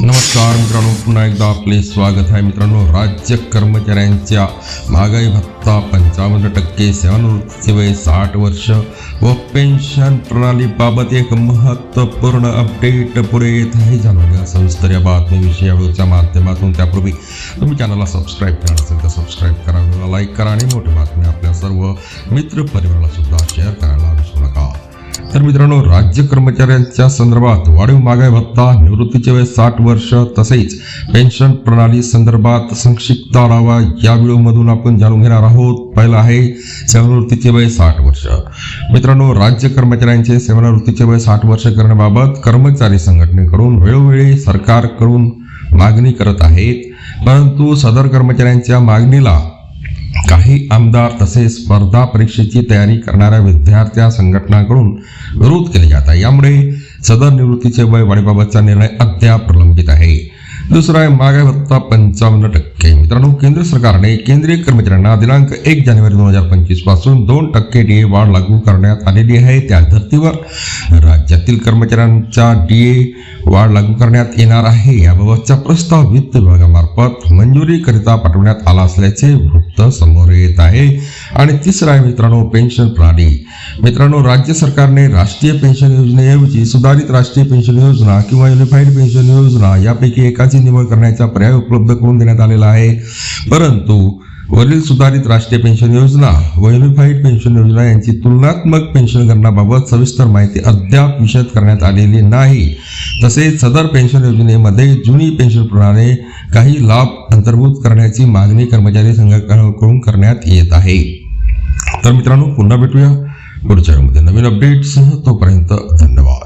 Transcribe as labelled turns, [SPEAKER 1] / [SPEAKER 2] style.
[SPEAKER 1] नमस्कार मित्रांनो पुन्हा एकदा आपले स्वागत आहे मित्रांनो. राज्य कर्मचाऱ्यांच्या महागाई भत्ता पंचावन्न टक्के सेवानिवृत्तीचे वय साठ वर्ष व पेन्शन प्रणालीबाबत एक महत्त्वपूर्ण अपडेट पुढे येत आहे. जाणून घ्या सविस्तर या बातमीविषयी. यावेळच्या माध्यमातून त्यापूर्वी तुम्ही चॅनलला सबस्क्राईब करा असेल तर सबस्क्राईब करा लाईक करा आणि मोठी बातमी आपल्या सर्व मित्र परिवाराला सुद्धा शेअर करायला तर मित्रांनो राज्य कर्मचाऱ्यांच्या संदर्भात वाढीव महागाई भत्ता निवृत्तीचे वय साठ वर्ष तसेच पेन्शन प्रणाली संदर्भात संक्षिप्त आढावा या व्हिडिओमधून आपण जाणून घेणार आहोत. पहिला आहे सेवानिवृत्तीचे वय साठ वर्ष. मित्रांनो राज्य कर्मचाऱ्यांचे सेवानिवृत्तीचे वय साठ वर्ष करण्याबाबत कर्मचारी संघटनेकडून वेळोवेळी सरकारकडून मागणी करत आहेत. परंतु सदर कर्मचाऱ्यांच्या मागणीला काही आमदार तसेच स्पर्धा परीक्षेची तयारी करणाऱ्या विद्यार्थ्या संघटनांकडून विरोध केले जात आहे. यामुळे सदर निवृत्तीचे वय वाढीबाबतचा निर्णय अद्याप प्रलंबित आहे. दुसरा आहे महागाई भत्ता पंचावन्न टक्के. मित्रांनो केंद्र सरकारने केंद्रीय कर्मचाऱ्यांना दिनांक एक जानेवारी दोन हजार पंचवीसपासून दोन टक्के डीए वाढ लागू करण्यात आलेली आहे. त्या धर्तीवर राज्यातील कर्मचाऱ्यांच्या डीए वाढ लागू करण्यात येणार आहे. याबाबतचा प्रस्ताव वित्त विभागामार्फत मंजुरीकरिता पाठवण्यात आला असल्याचे वृत्त समोर येत आहे. आणि तिसरा आहे मित्रांनो पेन्शन प्रणाली. मित्रांनो राज्य सरकारने राष्ट्रीय पेन्शन योजनेऐवजी सुधारित राष्ट्रीय पेन्शन योजना किंवा युनिफाईड पेन्शन योजना यापैकी एकाच निवड करण्याचा पर्याय उपलब्ध करून देण्यात आलेला आहे. परंतु वरील सुधारित राष्ट्रीय पेन्शन योजना व युनिफाईड पेन्शन योजना यांची तुलनात्मक पेन्शन गणनाबाबत सविस्तर माहिती अद्याप विशद करण्यात आलेली नाही. तसेच सदर पेन्शन योजनेमध्ये जुनी पेन्शन प्रणाली काही लाभ अंतर्भूत करण्याची मागणी कर्मचारी संघाकडून करण्यात येत आहे. तर मित्रांनो पुन्हा भेटूया पुढच्या वेळेमध्ये नवीन अपडेट्ससह तोपर्यंत धन्यवाद.